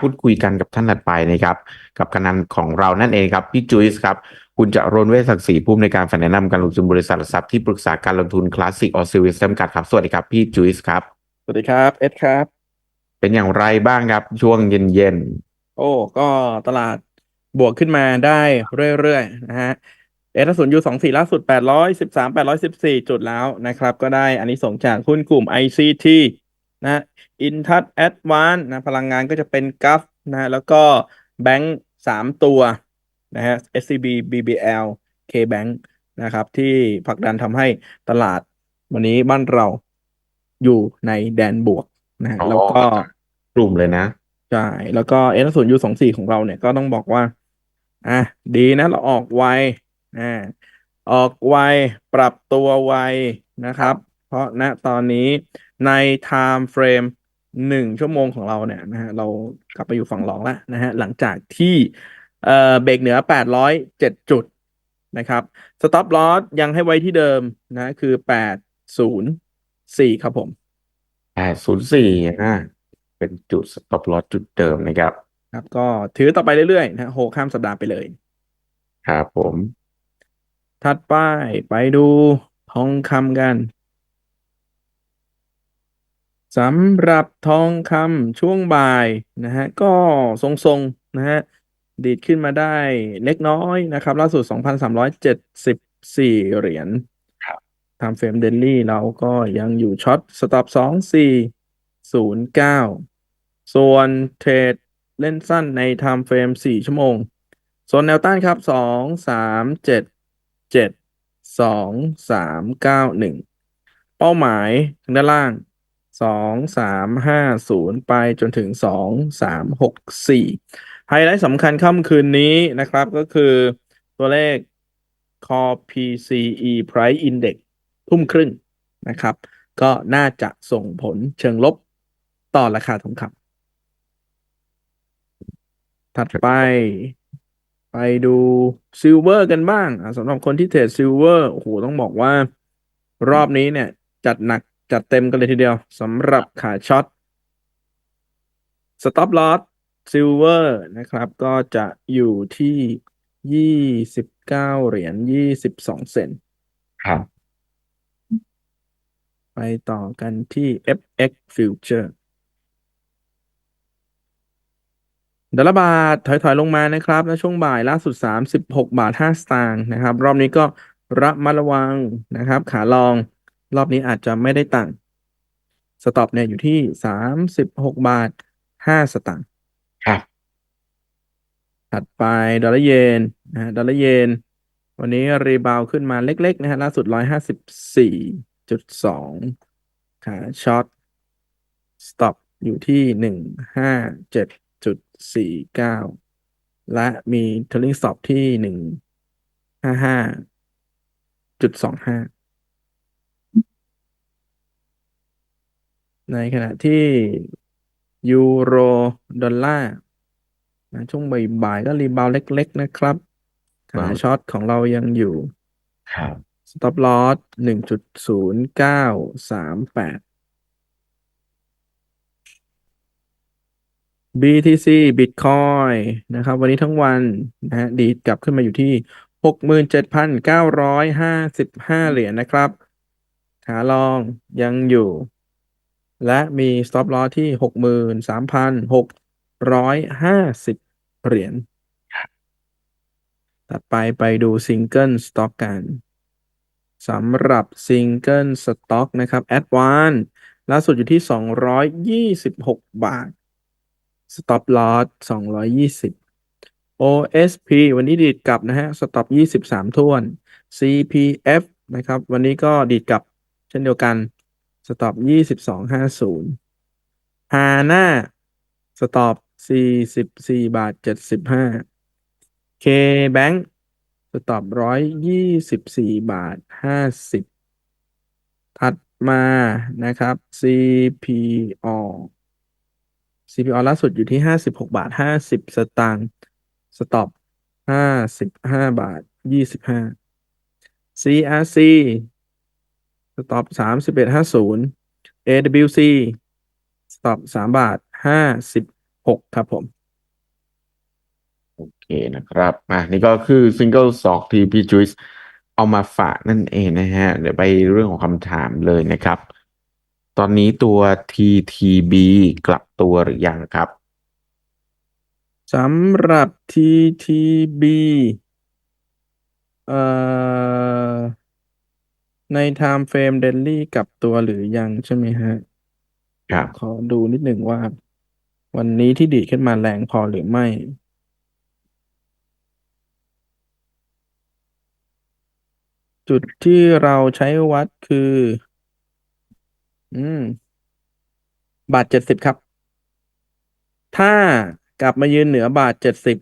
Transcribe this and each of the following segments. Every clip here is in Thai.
พูดคุยกันกับท่านถัดไปนะครับกับกำนันของเรานั่นเองครับพี่จุ้ยส์ครับคุณจะรนเวชศักดิ์ศรีผู้อำนวยการฝ่ายแนะนำการลงทุนบริษัทหลักทรัพย์ที่ปรึกษาการลงทุนคลาสสิกออสซิลจำกัดครับ สวัสดีครับพี่จุ้ยส์ครับ สวัสดีครับเอ็ดครับ เป็นอย่างไรบ้างครับช่วงเย็นๆโอ้ก็ตลาดบวกขึ้นมาได้เรื่อยๆนะฮะเอสศูนย์ยูสองสี่ล่าสุดแปดร้อยสิบสามแปดร้อยสิบสี่จุดแล้วนะครับ ก็ได้อันนี้ส่งจากหุ้นกลุ่ม ICT นะอินทัศแอดวานนะพลังงานก็จะเป็นกัฟนะฮะแล้วก็แบงก์สามตัวนะฮะ SCB BBL KBank นะครับที่ผลักดันทำให้ตลาดวันนี้บ้านเราอยู่ในแดนบวกนะฮะอ๋อแล้วก็ๆกลุ่มเลยนะใช่แล้วก็เอศูนย์ยูสองสี่ของเราเนี่ยก็ต้องบอกว่าอะดีนะเราออกไวอ่าออกไวปรับตัวไวนะครับ เพราะณตอนนี้ใน time frame หนึ่งชั่วโมงของเราเนี่ยนะฮะเรากลับไปอยู่ฝั่งรองแล้วนะฮะหลังจากที่เอ่อเบรกเหนือแปดร้อยเจ็ดจุดนะครับ stop loss ยังให้ไว้ที่เดิมนะคือแปดศูนย์สี่ครับผมแปดศูนย์สี่อ่าเป็นจุด stop loss จุดเดิมนะครับ ครับ ก็ถือต่อไปเรื่อยๆนะฮะโหข้ามสัปดาห์ไปเลย ครับผม ถัดไปไปดูทองคำกัน สำหรับทองคำช่วงบ่ายนะฮะก็ทรงๆนะฮะดีดขึ้นมาได้เล็กน้อยนะครับ ล่าสุด 2,374 เหรียญครับทำเฟรมเดลี่เราก็ยังอยู่ช็อตสต็อป2409 ส่วนเทรดเล่นสั้นในไทม์เฟรม 4 ชั่วโมงส่วนแนวต้านครับ 2 3 7 7 2 3 9 1 เป้าหมายทางด้านล่าง 2 3 5 0ไปจนถึง2 3 6 4ไฮไลท์สำคัญค่ำคืนนี้นะครับก็คือตัวเลข Core PCE Price Index ทุ่มครึ่งนะครับ ก็น่าจะส่งผลเชิงลบต่อราคาทองคำถัดไปไปดูซิลเวอร์กันบ้างสำหรับคนที่เทรดซิลเวอร์โอ้โหต้องบอกว่ารอบนี้เนี่ย จัดหนัก จัดเต็มกันเลยทีเดียวสำหรับขาช็อต Stop Loss Silver นะครับ ก็จะอยู่ที่ยี่สิบเก้าเหรียญยี่สิบสองเซนต์ครับ ไปต่อกันที่ FX Future ดอลลาร์บาทถอย ๆ ลงมานะครับในช่วงบ่ายล่าสุด 36 บาท 5 สตางค์นะครับ รอบนี้ก็ระมัดระวังนะครับ ขาลอง รอบนี้อาจจะไม่ได้ตังค์สต็อปเนี่ยอยู่ที่36บาท5สตางค์ครับ ถัดไปดอลลาร์เยนนะฮะดอลลาร์เยน วันนี้รีบาวขึ้นมาเล็ก ๆ นะฮะ ล่าสุด154.2ขาช็อตสต็อปอยู่ที่157.49และมีเทอร์ลิงสต็อปที่155.25 ในขณะที่ยูโรดอลลาร์นะช่วงบ่ายๆก็รีบาวเล็ก ๆ นะครับขาครับช็อตของเรายังอยู่ครับ stop loss หนึ่งจุดศูนย์เก้าสามแปด BTC Bitcoin นะครับ วันนี้ทั้งวันนะฮะดีดกลับขึ้นมาอยู่ที่หกหมื่นเจ็ดพันเก้าร้อยห้าสิบห้าเหรียญนะครับ ขาลองยังอยู่ และมี stop loss ที่หกหมื่นสามพันหกร้อยห้าสิบเหรียญต่อไปไปดูซิงเกิลสต็อกกันสำหรับซิงเกิลสต็อกนะครับแอดวานล่าสุดอยู่ที่ 226 บาท Stop Loss 220 OSP วันนี้ดีดกลับนะฮะ Stop 23ท่วน CPF นะครับ วันนี้ก็ดีดกลับเช่นเดียวกัน Stop 22.50 HANA Stop 44บสี่บาท75 KBank สต็อปร้อยยี่สิบสี่บาทห้าสิบถัดมานะครับ CPO CPO ล่าสุดอยู่ที่ห้าสิบหกบาทห้าสิบสตางค์สต็อปห้าสิบห้าบาทยี่สิบห้า CRC สต็อปสามสิบเอ็ดห้าศูนย์ AWC สต็อปสามบาทห้าสิบหกครับผม โอเคนะครับอะนี่ก็คือซิงเกิลสองที่พี่จุ้ยเอามาฝากนั่นเองนะฮะ เดี๋ยวไปเรื่องของคำถามเลยนะครับ ตอนนี้ตัว TTB กลับตัวหรือยังครับสำหรับ TTB เอ่อ ใน time frame daily กลับตัวหรือยังใช่ไหมฮะ ครับ ขอดูนิดหนึ่งว่า วันนี้ที่ดีดขึ้นมาแรงพอหรือไม่ จุดที่เราใช้วัดคือ อืม บาทเจ็ดสิบครับ ถ้ากลับมายืนเหนือบาทเจ็ดสิบ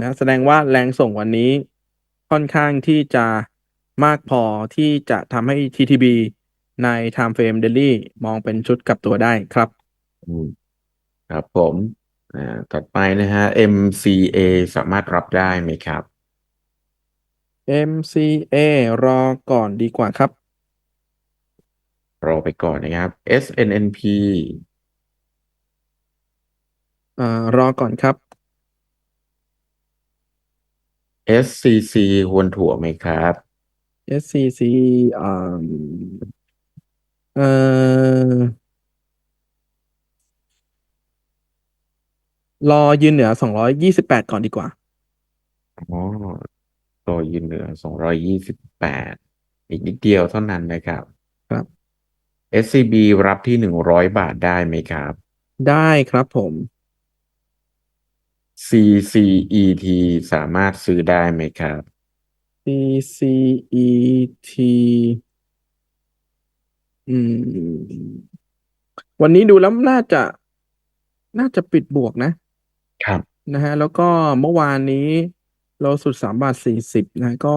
นะ แสดงว่าแรงส่งวันนี้ค่อนข้างที่จะ มากพอที่จะทำให้ TTB ใน time frame daily มองเป็นชุดกลับตัวได้ครับอืมครับผมอ่าถัดไปนะฮะ MCA สามารถรับได้ไหมครับ MCA รอก่อนดีกว่าครับ รอไปก่อนนะครับ SNNP อ่ารอก่อนครับ SCC ควรถั่วไหมครับ SCC อ่าเอ่อรอยืนเหนือสองร้อยยี่สิบแปดก่อนดีกว่า อ๋อตัวยืนเหนือสองร้อยยี่สิบแปดอีกนิดเดียวเท่านั้นนะครับ ครับ SCB รับที่หนึ่งร้อยบาทได้ไหมครับ ได้ครับผม CCET สามารถซื้อได้ไหมครับ CCET อืม วันนี้ดูแล้วน่าจะ น่าจะปิดบวกนะครับ นะฮะ แล้วก็เมื่อวานนี้เราสุดสามบาทสี่สิบนะก็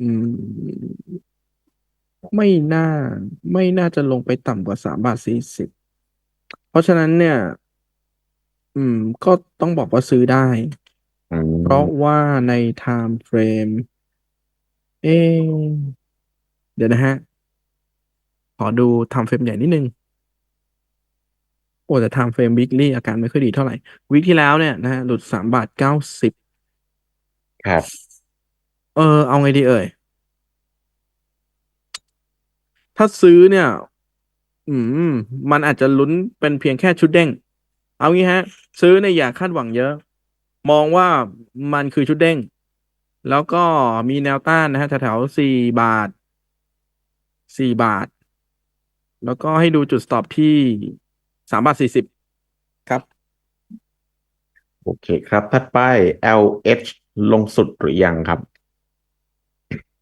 อืม ไม่น่า ไม่น่าจะลงไปต่ำกว่าสามบาทสี่สิบเพราะฉะนั้นเนี่ย อืม ก็ต้องบอกว่าซื้อได้ อืเพราะมว่าใน time frame เอะเดี๋ยวนะฮะ ขอดู time frame ใหญ่นิดนึง โอ้แต่ time frame weekly อาการไม่ค่อยดีเท่าไหร่วีคที่แล้วเนี่ยนะฮะ หลุดสามบาทเก้าสิบครับเออ เอาไงดีเอ่ย ถ้าซื้อเนี่ย อืม มันอาจจะลุ้นเป็นเพียงแค่ชุดเด้ง เอางี้ฮะ ซื้อเนี่ยอย่าคาดหวังเยอะ มองว่ามันคือชุดเด้ง แล้วก็มีแนวต้านนะฮะแถวๆสี่บาทสี่บาท แล้วก็ให้ดูจุด stop ที่สามบาทสี่สิบครับ โอเคครับ ถัดไป LH ลงสุดหรือยังครับ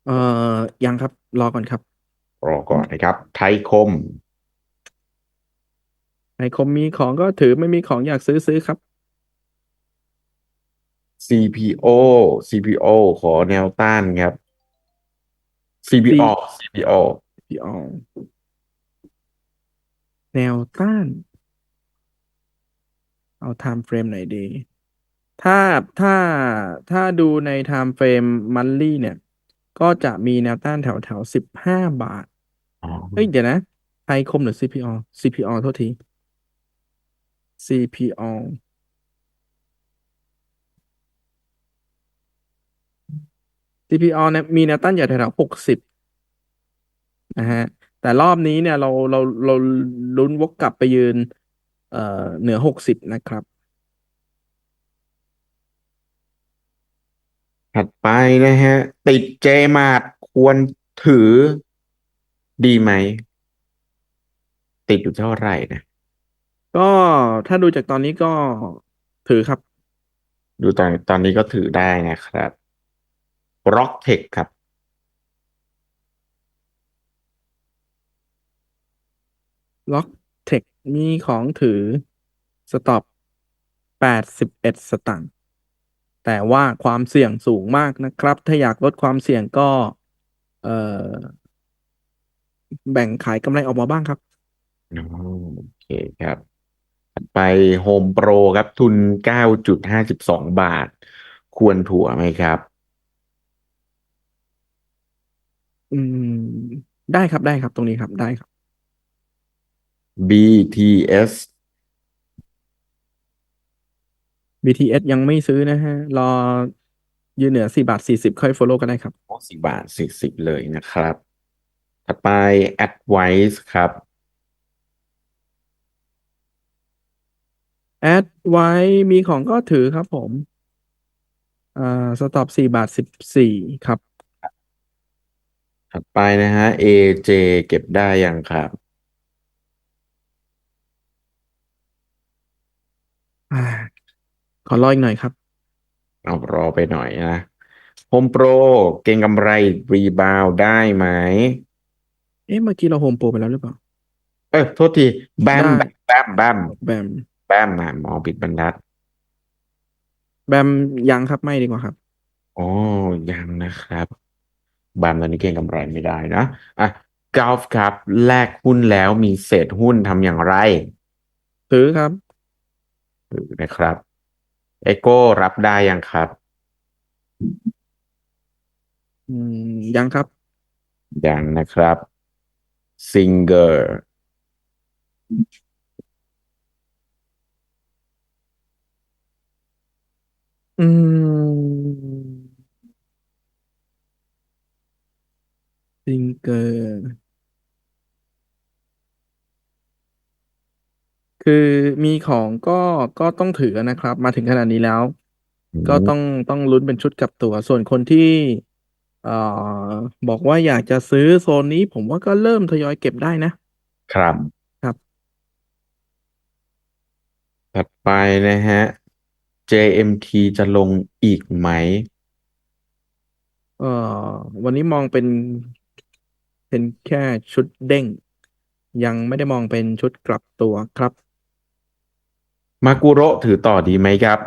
เอ่อ ยังครับ รอก่อนครับ รอก่อนนะครับ ไทยคมในคมมีของก็ถือไม่มีของอยากซื้อซื้อครับ CPO CPO ขอแนวต้านครับ CPO CPO พี่อองแนวต้าน เอา time frame ไหนดี ถ้าถ้าถ้าดูใน time frame monthly เนี่ย ก็จะมีแนวต้านแถวแถวสิบห้าบาทอ๋อเฮ้ย เดี๋ยวนะไทยคมหรือ CPO CPO โทษที CPO CPO เนี่ยมีแนวต้านอยู่แถวๆหกสิบนะฮะแต่รอบนี้เนี่ยเราเราเราลุ้นวกกลับไปยืน เอ่อเหนือหกสิบนะครับ ถัดไปนะฮะ ติดเจมาดควรถือดีไหม ติดอยู่เท่าไหร่นะก็ถ้าดูจากตอนนี้ก็ถือครับ ดูตอนตอนนี้ก็ถือได้นะครับ Rocktech ครับล็อกเทคมีของถือสต็อปแปดสิบเอ็ดสตางค์แต่ว่าความเสี่ยงสูงมากนะครับ ถ้าอยากลดความเสี่ยงก็ เอ่อแบ่งขายกำไรออกมาบ้างครับอ๋อโอเคครับถัดไป Home Pro ครับทุนเก้าจุดห้าสิบสองบาท ควรถั่วไหมครับ อืม ได้ครับได้ครับ ตรงนี้ครับได้ครับ BTS BTS ยังไม่ซื้อนะฮะ รอยืนเหนือสี่บาทสี่สิบค่อย follow ก็ได้ครับโอ้สี่บาทสี่สิบเลยนะครับ ถัดไป advice ครับแอดไว้มีของก็ถือครับผมอ่าสต็อปสี่บาทสิบสี่ครับ ถัดไปนะฮะ AJ เก็บได้ยังครับอ่า ขอรออีกหน่อยครับ เอารอไปหน่อยนะ Home Pro เก็งกำไรรีบาวได้ไหม เอ๊ะเมื่อกี้เราโฮมโปรไปแล้วหรือเปล่า เอ้ยโทษที แบม ได้ แบม แบม แบม แบมนะหมอปิดบรรทัดแบมยังครับไม่ดีกว่าครับ อ๋อยังนะครับ แบมตอนนี้เก็งกำไรไม่ได้นะอะกอล์ฟครับ แลกหุ้นแล้วมีเศษหุ้นทำอย่างไรถือครับหรือนะครับเอโก้รับได้ยังครับอืมยังครับ ยังนะครับซิงเกอร์อืม ซิงเกอร์คือมีของก็ก็ต้องถือนะครับ มาถึงขนาดนี้แล้วก็ต้องต้องลุ้นเป็นชุดกลับตัว ส่วนคนที่เอ่อบอกว่าอยากจะซื้อโซนนี้ ผมว่าก็เริ่มทยอยเก็บได้นะ ครับ ครับ ถัดไปนะฮะ JMT จะลงอีกไหม เอ่อวันนี้มองเป็น เป็นแค่ชุดเด้ง ยังไม่ได้มองเป็นชุดกลับตัวครับ มากุโระถือต่อดีไหมครับ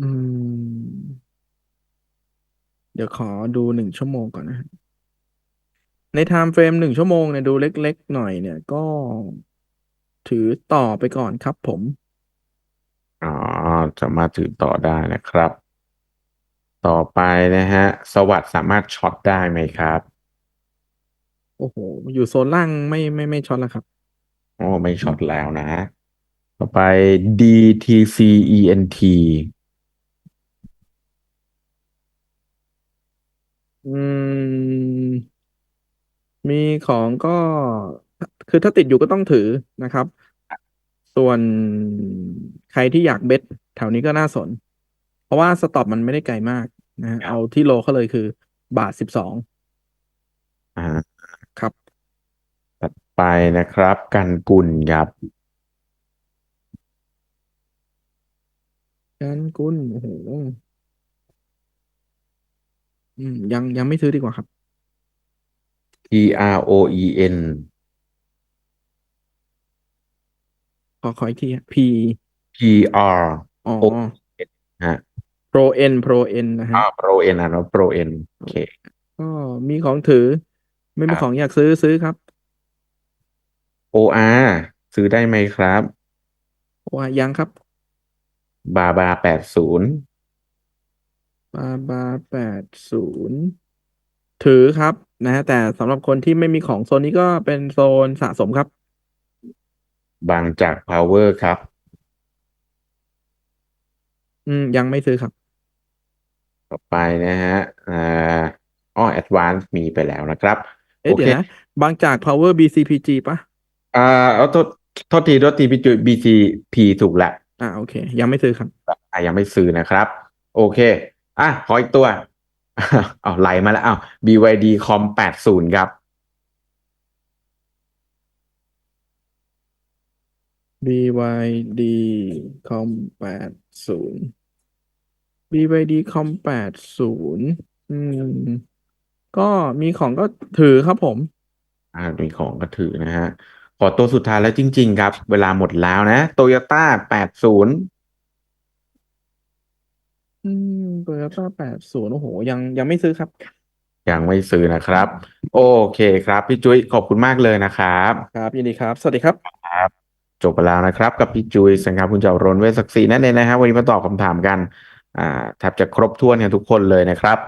อืม เดี๋ยวขอดูหนึ่งชั่วโมงก่อนนะฮะในไทม์เฟรมหนึ่งชั่วโมงเนี่ยดูเล็ก ๆ หน่อยเนี่ยก็ถือต่อไปก่อนครับผมอ๋อ จะมาถือต่อได้นะครับ ต่อไปนะฮะ สวัสด์สามารถช็อตได้ไหมครับ โอ้โห อยู่โซนล่างไม่ไม่ไม่ช็อตแล้วครับโอ้ไม่ช็อตแล้วนะ ต่อไป DTCENT อืม มีของก็ คือถ้าติดอยู่ก็ต้องถือนะครับ ส่วนใครที่อยากเบ็ด แถวนี้ก็น่าสน เพราะว่าสต็อปมันไม่ได้ไกลมากนะฮะเอาที่โลเขาเลยคือบาทสิบสองอ่าครับถัดไปนะครับ กันกุลครับการกุนโอ้โหอืมยังยังไม่ซื้อดีกว่าครับ T R O E N ขอขออีกทีฮะ P P R อ๋อโอฮะ Pro N Pro N นะฮะอ่า Pro N อะเนาะ Pro N โอเคก็มีของถือ ไม่มีครับของอยากซื้อซื้อครับ OR ซื้อได้ไหมครับว่ายังครับ บาบาแปดศูนย์บาบาแปดศูนย์ถือครับนะฮะแต่สำหรับคนที่ไม่มีของโซนนี้ก็เป็นโซนสะสมครับ บางจาก Power ครับ อืม ยังไม่ซื้อครับ ต่อไปนะฮะอ่าอ้อ Advance มีไปแล้วนะครับ เอ๊ะโอเดี๋เคยวนะ บางจาก power BCPG ปะอ่าเอาโทษโทษทีโทษทีพี่จุย BCP ถูกละอ่าโอเค ยังไม่ซื้อครับ อะยังไม่ซื้อนะครับ โอเค อะ ขออีกตัว เอาไหลมาแล้วอ้าว BYD Com 80 ครับ BYD com แปดศูนย์ BYD com แปดศูนย์อืม ก็มีของก็ถือครับผม อ่ามีของก็ถือนะฮะ ขอตัวสุดท้ายแล้วจริง ๆ ครับ เวลาหมดแล้วนะ Toyota 80อืม Toyota แปดศูนย์โอ้โห ยังยังไม่ซื้อครับ ยังไม่ซื้อนะครับ โอเคครับ พี่จุ้ยขอบคุณมากเลยนะครับ ครับยินดีครับ สวัสดีครับครับจบไปแล้วนะครับ กับพี่จุ้ยสังครับคุณเจ้ารนเวชศักดิ์ศรีนั่นเองนะฮะวันนี้มาตอบคำถามกันอ่า แทบจะครบถ้วนกันทุกคนเลยนะครับ